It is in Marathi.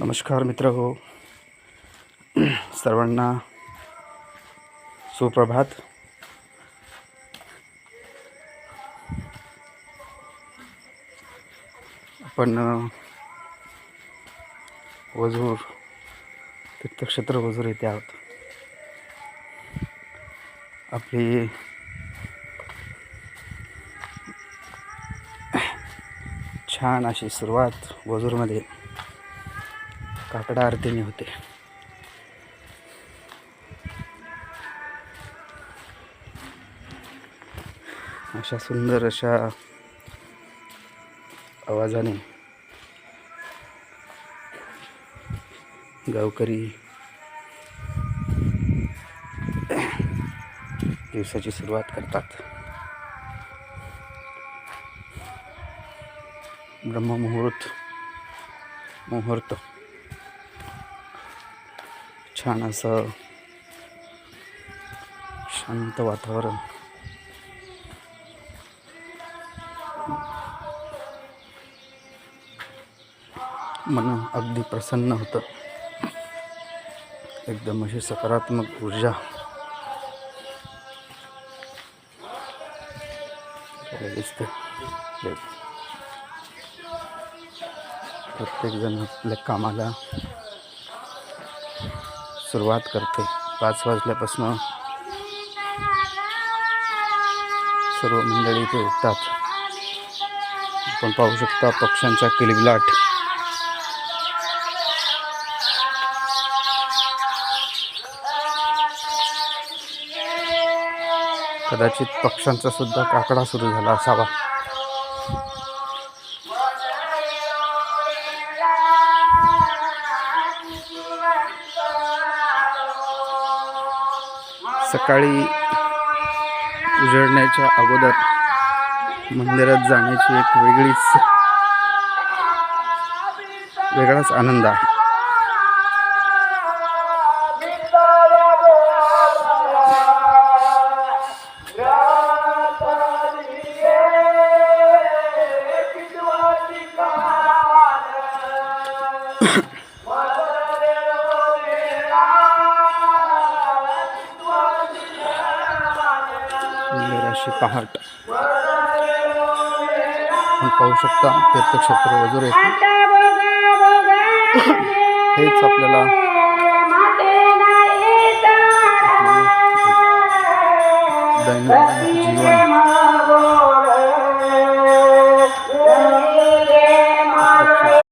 नमस्कार मित्र हो सर्वांना सुप्रभात. आपण वजूर तीर्थक्षेत्र वजूर येथे आहोत. आपली छान अशी सुरुवात वजूरमध्ये काकडा आरतीने होते. अशा सुंदर अशा आवाजाने गावकरी दिवसाची सुरुवात करतात. ब्रह्ममुहूर्त मुहूर्त. छान असं शांत वातावरण. मन अगदी प्रसन्न होतं. एकदम अशी सकारात्मक ऊर्जा. दिसते प्रत्येकजण आपल्या कामाला सुरुवात करते. पाच वाजल्यापासून सर्व मंडळी इथे उठतात. आपण पाहू शकता पक्ष्यांचा किलबिलाट. कदाचित पक्ष्यांचा सुद्धा काकडा सुरू झाला असावा. सकाळी उजळण्याच्या अगोदर मंदिरात जाण्याची एक वेगळीच वेगळाच आनंद आहे. सुंदर अशी पहाट. पाहू शकता तीर्थक्षेत्र वजूर येथे हेच आपल्याला दैनंदिन जीवन